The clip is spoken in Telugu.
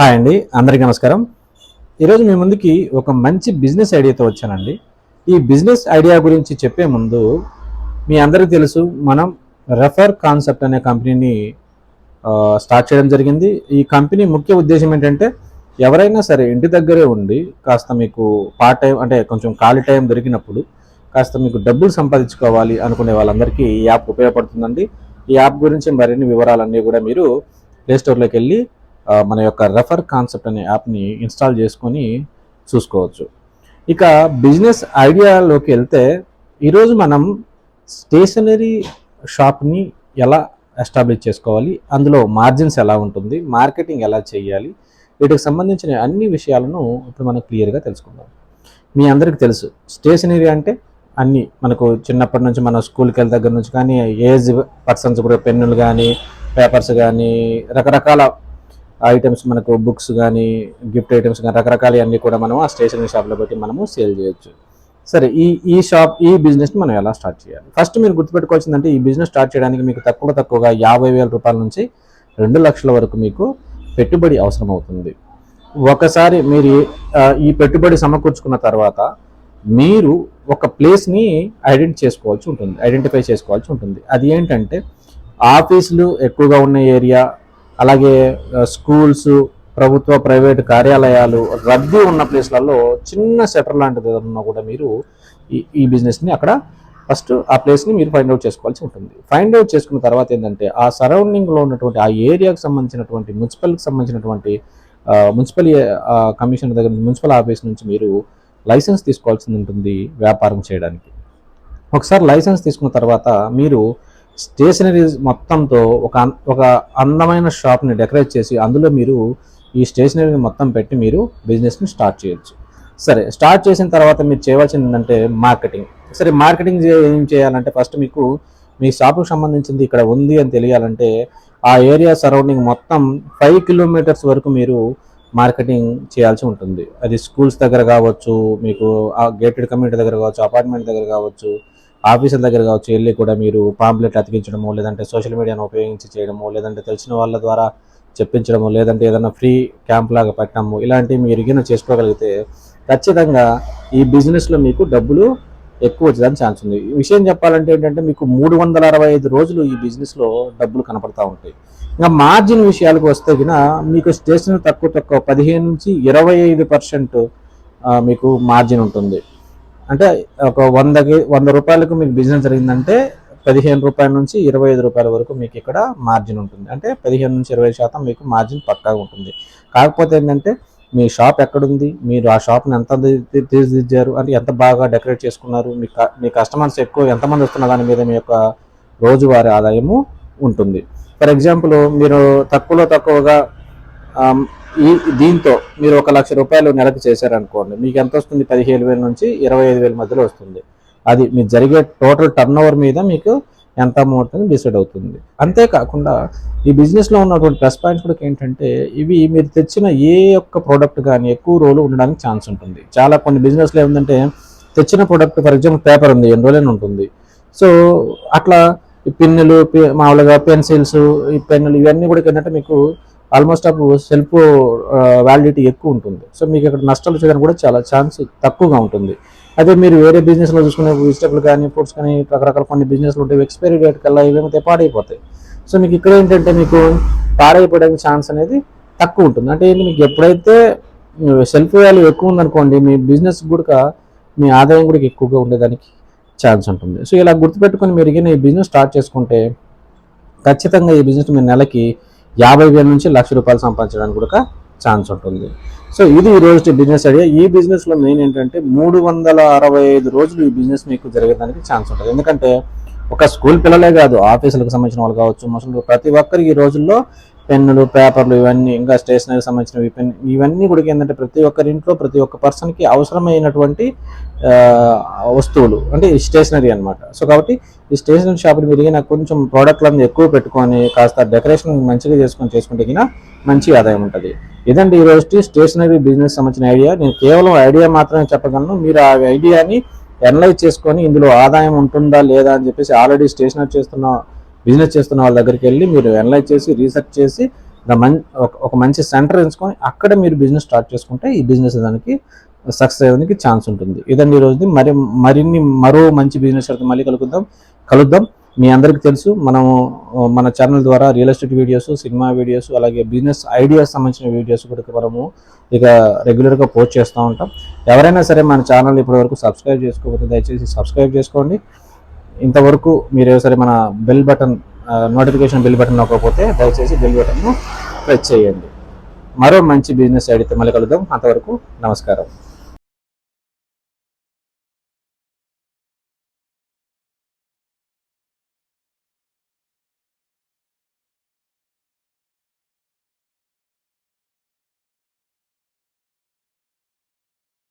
హాయ్ అండి అందరికీ నమస్కారం. ఈరోజు మీ ముందుకి ఒక మంచి బిజినెస్ ఐడియాతో వచ్చానండి. ఈ బిజినెస్ ఐడియా గురించి చెప్పే ముందు మీ అందరికీ తెలుసు మనం రెఫర్ కాన్సెప్ట్ అనే కంపెనీని స్టార్ట్ చేయడం జరిగింది. ఈ కంపెనీ ముఖ్య ఉద్దేశం ఏంటంటే ఎవరైనా సరే ఇంటి దగ్గరే ఉండి కాస్త మీకు పార్ట్ టైం అంటే కొంచెం ఖాళీ టైం దొరికినప్పుడు కాస్త మీకు డబ్బులు సంపాదించుకోవాలి అనుకునే వాళ్ళందరికీ ఈ యాప్ ఉపయోగపడుతుందండి. ఈ యాప్ గురించి మరిన్ని వివరాలన్నీ కూడా మీరు ప్లేస్టోర్లోకి వెళ్ళి మన యొక్క రెఫర్ కాన్సెప్ట్ అనే యాప్ని ఇన్స్టాల్ చేసుకొని చూసుకోవచ్చు. ఇక బిజినెస్ ఐడియాలోకి వెళ్తే ఈరోజు మనం స్టేషనరీ షాప్ని ఎలా ఎస్టాబ్లిష్ చేసుకోవాలి అందులో మార్జిన్స్ ఎలా ఉంటుంది మార్కెటింగ్ ఎలా చేయాలి వీటికి సంబంధించిన అన్ని విషయాలను ఇప్పుడు మనం క్లియర్గా తెలుసుకుందాం. మీ అందరికీ తెలుసు స్టేషనరీ అంటే అన్ని. మనకు చిన్నప్పటి నుంచి మన స్కూల్కి వెళ్ళి దగ్గర నుంచి కానీ ఏజ్ పర్సన్స్ కూడా పెన్నులు కానీ పేపర్స్ కానీ రకరకాల ఐటమ్స్ మనకు బుక్స్ కానీ గిఫ్ట్ ఐటమ్స్ కానీ రకరకాల అన్నీ కూడా మనం ఆ స్టేషనరీ షాప్లో పెట్టి మనము సేల్ చేయొచ్చు. సరే ఈ ఈ షాప్ ఈ బిజినెస్ని మనం ఎలా స్టార్ట్ చేయాలి? ఫస్ట్ మీరు గుర్తుపెట్టుకోవాల్సిందంటే ఈ బిజినెస్ స్టార్ట్ చేయడానికి మీకు తక్కువ తక్కువగా యాభై వేల రూపాయల నుంచి రెండు లక్షల వరకు మీకు పెట్టుబడి అవసరం అవుతుంది ఒకసారి మీరు ఈ పెట్టుబడి సమకూర్చుకున్న తర్వాత మీరు ఒక ప్లేస్ని ఐడెంటిఫై చేసుకోవాల్సి ఉంటుంది ఐడెంటిఫై చేసుకోవాల్సి ఉంటుంది. అది ఏంటంటే ఆఫీసులు ఎక్కువగా ఉన్న ఏరియా అలాగే స్కూల్స్ ప్రభుత్వ ప్రైవేట్ కార్యాలయాలు రద్దీ ఉన్న ప్లేస్లలో చిన్న షటర్ లాంటిది ఏదన్నా కూడా మీరు ఈ ఈ బిజినెస్ని అక్కడ ఫస్ట్ ఆ ప్లేస్ని మీరు ఫైండ్ అవుట్ చేసుకోవాల్సి ఉంటుంది. ఫైండ్ అవుట్ చేసుకున్న తర్వాత ఏంటంటే ఆ సరౌండింగ్లో ఉన్నటువంటి ఆ ఏరియాకు సంబంధించినటువంటి మున్సిపల్కి సంబంధించినటువంటి మున్సిపల్ కమిషన్ దగ్గర మున్సిపల్ ఆఫీస్ నుంచి మీరు లైసెన్స్ తీసుకోవాల్సి ఉంటుంది వ్యాపారం చేయడానికి. ఒకసారి లైసెన్స్ తీసుకున్న తర్వాత మీరు స్టేషనరీ మొత్తంతో ఒక ఒక అందమైన షాప్ని డెకరేట్ చేసి అందులో మీరు ఈ స్టేషనరీని మొత్తం పెట్టి మీరు బిజినెస్ని స్టార్ట్ చేయొచ్చు. సరే స్టార్ట్ చేసిన తర్వాత మీరు చేయవలసింది ఏంటంటే మార్కెటింగ్. సరే మార్కెటింగ్ ఏం చేయాలంటే ఫస్ట్ మీకు మీ షాపుకి సంబంధించింది ఇక్కడ ఉంది అని తెలియాలంటే ఆ ఏరియా సరౌండింగ్ మొత్తం ఫైవ్ కిలోమీటర్స్ వరకు మీరు మార్కెటింగ్ చేయాల్సి ఉంటుంది. అది స్కూల్స్ దగ్గర కావచ్చు మీకు ఆ గేటెడ్ కమ్యూనిటీ దగ్గర కావచ్చు అపార్ట్మెంట్ దగ్గర కావచ్చు ఆఫీసుల దగ్గర కావచ్చు వెళ్ళి కూడా మీరు పాంప్లెట్ అతికించడము లేదంటే సోషల్ మీడియాను ఉపయోగించి చేయడము లేదంటే తెలిసిన వాళ్ళ ద్వారా చెప్పించడము లేదంటే ఏదైనా ఫ్రీ క్యాంప్ లాగా పెట్టడము ఇలాంటివి మీరు గిన చేసుకోగలిగితే ఖచ్చితంగా ఈ బిజినెస్లో మీకు డబ్బులు ఎక్కువ వచ్చేదానికి ఛాన్స్ ఉంది. ఈ విషయం చెప్పాలంటే ఏంటంటే మీకు మూడు వందల అరవై ఐదు రోజులు ఈ బిజినెస్లో డబ్బులు కనపడతా ఉంటాయి. ఇంకా మార్జిన్ విషయాలకు వస్తే గిన మీకు స్టేషన్ తక్కువ తక్కువ పదిహేను నుంచి ఇరవై ఐదు పర్సెంట్ మీకు మార్జిన్ ఉంటుంది. అంటే ఒక వందకి వంద రూపాయలకు మీకు బిజినెస్ జరిగిందంటే పదిహేను రూపాయల నుంచి ఇరవై ఐదు రూపాయల వరకు మీకు ఇక్కడ మార్జిన్ ఉంటుంది. అంటే పదిహేను నుంచి ఇరవై శాతం మీకు మార్జిన్ పక్కాగా ఉంటుంది. కాకపోతే ఏంటంటే మీ షాప్ ఎక్కడుంది? మీరు ఆ షాప్ని ఎంత తీర్చిదిద్దారు? అంటే ఎంత బాగా డెకరేట్ చేసుకున్నారు? మీ మీ కస్టమర్స్ ఎక్కువ ఎంతమంది వస్తున్న దాని మీద మీ యొక్క రోజువారీ ఆదాయము ఉంటుంది. ఫర్ ఎగ్జాంపుల్ మీరు తక్కువలో తక్కువగా ఈ దీంతో మీరు ఒక లక్ష రూపాయలు నెలకు చేశారనుకోండి మీకు ఎంత వస్తుంది? పదిహేను వేల నుంచి ఇరవై ఐదు వేల మధ్యలో వస్తుంది. అది మీరు జరిగే టోటల్ టర్న్ ఓవర్ మీద మీకు ఎంత అమౌంట్ అని డిసైడ్ అవుతుంది. అంతేకాకుండా ఈ బిజినెస్లో ఉన్నటువంటి ప్లస్ పాయింట్స్ కూడా ఏంటంటే ఇవి మీరు తెచ్చిన ఏ ఒక్క ప్రోడక్ట్ కానీ ఎక్కువ రోజులు ఉండడానికి ఛాన్స్ ఉంటుంది. చాలా కొన్ని బిజినెస్లో ఏముందంటే తెచ్చిన ప్రోడక్ట్ ఫర్ ఎగ్జాంపుల్ పేపర్ ఉంది ఎన్ని రోజులైనా ఉంటుంది. సో అట్లా ఈ పిన్నులు మామూలుగా పెన్సిల్స్ ఈ పెన్నులు ఇవన్నీ కూడా ఏంటంటే మీకు ఆల్మోస్ట్ ఆఫ్ సెల్ఫ్ వ్యాలిడిటీ ఎక్కువ ఉంటుంది. సో మీకు ఇక్కడ నష్టాలు వచ్చేదానికి కూడా చాలా ఛాన్స్ తక్కువగా ఉంటుంది. అదే మీరు వేరే బిజినెస్లో చూసుకునే వెజిటబుల్ కానీ ఫ్రూట్స్ కానీ రకరకాల కొన్ని బిజినెస్లు ఉంటాయి ఎక్స్పైరీ డేట్ కల్లా ఇవేమైతే పాడైపోతాయి. సో మీకు ఇక్కడ ఏంటంటే మీకు పాడైపోయడానికి ఛాన్స్ అనేది తక్కువ ఉంటుంది. అంటే మీకు ఎప్పుడైతే సెల్ఫ్ వాల్యూ ఎక్కువ ఉందనుకోండి మీ బిజినెస్ కూడా మీ ఆదాయం కూడా ఎక్కువగా ఉండేదానికి ఛాన్స్ ఉంటుంది. సో ఇలా గుర్తుపెట్టుకొని మీరు ఈ బిజినెస్ స్టార్ట్ చేసుకుంటే ఖచ్చితంగా ఈ బిజినెస్ మీ నెలకి యాభై వేల నుంచి లక్ష రూపాయలు సంపాదించడానికి కూడా ఛాన్స్ ఉంటుంది. సో ఇది ఈ రోజు బిజినెస్ ఐడియా ఈ బిజినెస్లో మెయిన్ ఏంటంటే మూడు వందల అరవై ఐదు రోజులు ఈ బిజినెస్ మీకు జరగడానికి ఛాన్స్ ఉంటుంది. ఎందుకంటే ఒక స్కూల్ పిల్లలే కాదు ఆఫీసులకు సంబంధించిన వాళ్ళు కావచ్చు ముసలి ప్రతి ఒక్కరికి ఈ రోజుల్లో పెన్నులు పేపర్లు ఇవన్నీ ఇంకా స్టేషనరీకి సంబంధించినవి పెన్ ఇవన్నీ కూడా ఏంటంటే ప్రతి ఒక్కరి ఇంట్లో ప్రతి ఒక్క పర్సన్కి అవసరమైనటువంటి వస్తువులు. అంటే స్టేషనరీ అన్నమాట. సో కాబట్టి ఈ స్టేషనరీ షాప్ని మీరు నాకు కొంచెం ప్రోడక్ట్లను ఎక్కువ పెట్టుకొని కాస్త డెకరేషన్ మంచిగా చేసుకొని చేసుకుంటే మంచి ఆదాయం ఉంటుంది. ఇదండి ఈ రోజు స్టేషనరీ బిజినెస్ సంబంధించిన ఐడియా. నేను కేవలం ఐడియా మాత్రమే చెప్పగలను. మీరు ఆ ఐడియాని ఎనలైజ్ చేసుకొని ఇందులో ఆదాయం ఉంటుందా లేదా అని చెప్పేసి ఆల్రెడీ స్టేషనరీ చేస్తున్న బిజినెస్ చేస్తున్న వాళ్ళ దగ్గరికి వెళ్ళి మీరు అనలైజ్ చేసి రీసెర్చ్ చేసి ఒక- ఒక మంచి సెంటర్ ఎంచుకొని అక్కడ మీరు బిజినెస్ స్టార్ట్ చేసుకుంటే ఈ బిజినెస్ దానికి సక్సెస్ అయ్యేదానికి ఛాన్స్ ఉంటుంది. ఇదండి ఈ మరి మరిన్ని మరో మంచి బిజినెస్ మళ్ళీ కలుగుద్దాం కలుద్దాం. మీ అందరికీ తెలుసు. మనము మన ఛానల్ ద్వారా real estate videos cinema videos అలాగే బిజినెస్ ఐడియాస్ సంబంధించిన వీడియోస్ కూడా మనము ఇక రెగ్యులర్గా పోస్ట్ చేస్తూ ఉంటాం. ఎవరైనా సరే మన ఛానల్ ఇప్పటివరకు సబ్స్క్రైబ్ చేసుకోకపోతే దయచేసి సబ్స్క్రైబ్ చేసుకోండి. ఇంతవరకు మీరు సరే మన bell button notification bell button నొక్కకపోతే దయచేసి బెల్ బటన్ను ప్రెస్ చేయండి. మరో మంచి బిజినెస్ ఐడితో మళ్ళీ కలుద్దాం. అంతవరకు నమస్కారం.